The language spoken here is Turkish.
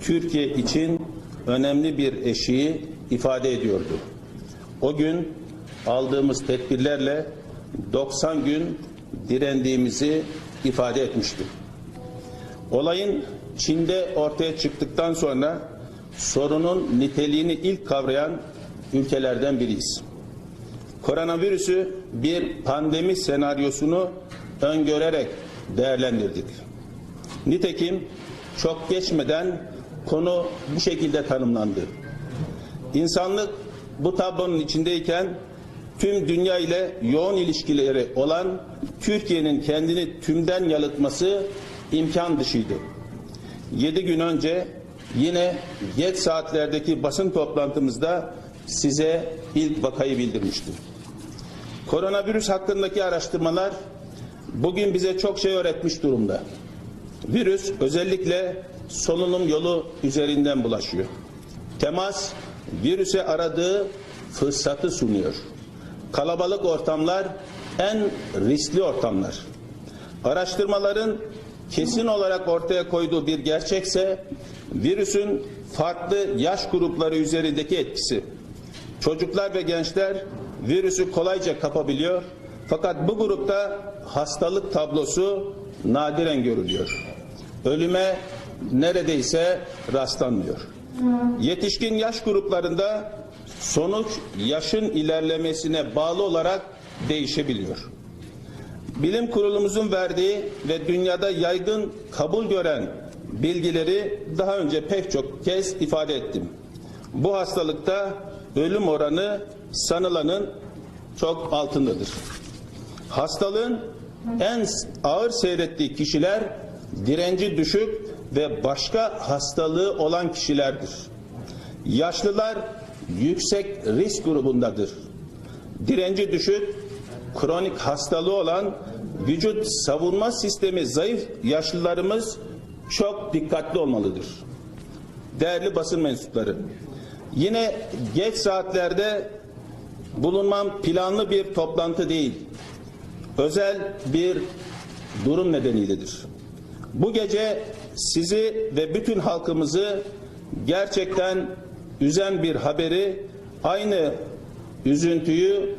Türkiye için önemli bir eşiği ifade ediyordu. O gün aldığımız tedbirlerle 90 gün direndiğimizi ifade etmişti. Olayın Çin'de ortaya çıktıktan sonra sorunun niteliğini ilk kavrayan ülkelerden biriyiz. Koronavirüsü bir pandemi senaryosunu öngörerek değerlendirdik. Nitekim çok geçmeden konu bu şekilde tanımlandı. İnsanlık bu tablonun içindeyken tüm dünya ile yoğun ilişkileri olan Türkiye'nin kendini tümden yalıtması imkan dışıydı. 7 gün önce yine geç saatlerdeki basın toplantımızda size ilk vakayı bildirmiştim. Koronavirüs hakkındaki araştırmalar bugün bize çok şey öğretmiş durumda. Virüs özellikle solunum yolu üzerinden bulaşıyor. Temas virüse aradığı fırsatı sunuyor. Kalabalık ortamlar en riskli ortamlar. Araştırmaların kesin olarak ortaya koyduğu bir gerçekse virüsün farklı yaş grupları üzerindeki etkisi. Çocuklar ve gençler virüsü kolayca kapabiliyor. Fakat bu grupta hastalık tablosu nadiren görülüyor. Ölüme neredeyse rastlanmıyor. Yetişkin yaş gruplarında sonuç yaşın ilerlemesine bağlı olarak değişebiliyor. Bilim kurulumuzun verdiği ve dünyada yaygın kabul gören bilgileri daha önce pek çok kez ifade ettim. Bu hastalıkta ölüm oranı sanılanın çok altındadır. Hastalığın en ağır seyrettiği kişiler direnci düşük ve başka hastalığı olan kişilerdir. Yaşlılar yüksek risk grubundadır. Direnci düşük, kronik hastalığı olan vücut savunma sistemi zayıf yaşlılarımız çok dikkatli olmalıdır. Değerli basın mensupları, yine geç saatlerde bulunmam planlı bir toplantı değil, özel bir durum nedeniyledir. Bu gece sizi ve bütün halkımızı gerçekten üzen bir haberi aynı üzüntüyü